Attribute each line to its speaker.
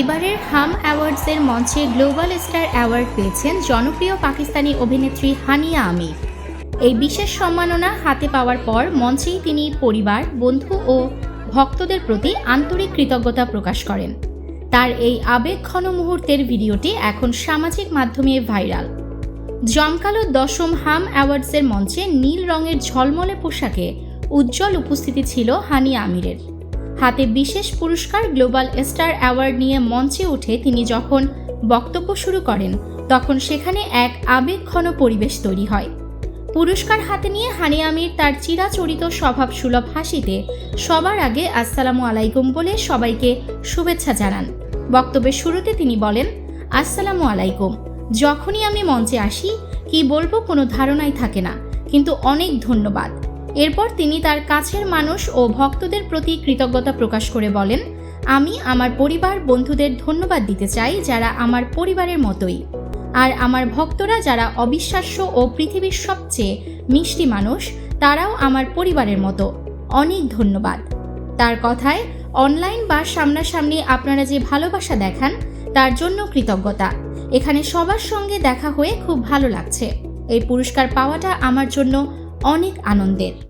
Speaker 1: এবারের হাম অ্যাওয়ার্ডসের মঞ্চে গ্লোবাল স্টার অ্যাওয়ার্ড পেয়েছেন জনপ্রিয় পাকিস্তানি অভিনেত্রী হানিয়া আমির। এই বিশেষ সম্মাননা হাতে পাওয়ার পর মঞ্চেই তিনি পরিবার, বন্ধু ও ভক্তদের প্রতি আন্তরিক কৃতজ্ঞতা প্রকাশ করেন। তার এই আবেগঘন মুহূর্তের ভিডিওটি এখন সামাজিক মাধ্যমে ভাইরাল। জমকালো দশম হাম অ্যাওয়ার্ডসের মঞ্চে নীল রঙের ঝলমলে পোশাকে উজ্জ্বল উপস্থিতি ছিল হানিয়া আমিরের। হাতে বিশেষ পুরস্কার গ্লোবাল স্টার অ্যাওয়ার্ড নিয়ে মঞ্চে উঠে তিনি যখন বক্তব্য শুরু করেন, তখন সেখানে এক আবেগঘন পরিবেশ তৈরি হয়। পুরস্কার হাতে নিয়ে হানি আমির তার চিরাচরিত স্বভাব সুলভ হাসিতে সবার আগে আসসালামু আলাইকুম বলে সবাইকে শুভেচ্ছা জানান। বক্তব্যের শুরুতে তিনি বলেন, আসসালামু আলাইকুম। যখনই আমি মঞ্চে আসি, কি বলব কোনো ধারণাই থাকে না, কিন্তু অনেক ধন্যবাদ। এরপর তিনি তার কাছের মানুষ ও ভক্তদের প্রতি কৃতজ্ঞতা প্রকাশ করে বলেন, আমি আমার পরিবার বন্ধুদের ধন্যবাদ দিতে চাই যারা আমার পরিবারের মতোই। আর আমার ভক্তরা যারা অবিশ্বাস্য ও পৃথিবীর সবচেয়ে মিষ্টি মানুষ, তারাও আমার পরিবারের মতো। অনেক ধন্যবাদ। তার কথায়, অনলাইন বা সামনাসামনি আপনারা যে ভালোবাসা দেখান, তার জন্য কৃতজ্ঞতা। এখানে সবার সঙ্গে দেখা হয়ে খুব ভালো লাগছে। এই পুরস্কার পাওয়াটা আমার জন্য অনেক আনন্দের।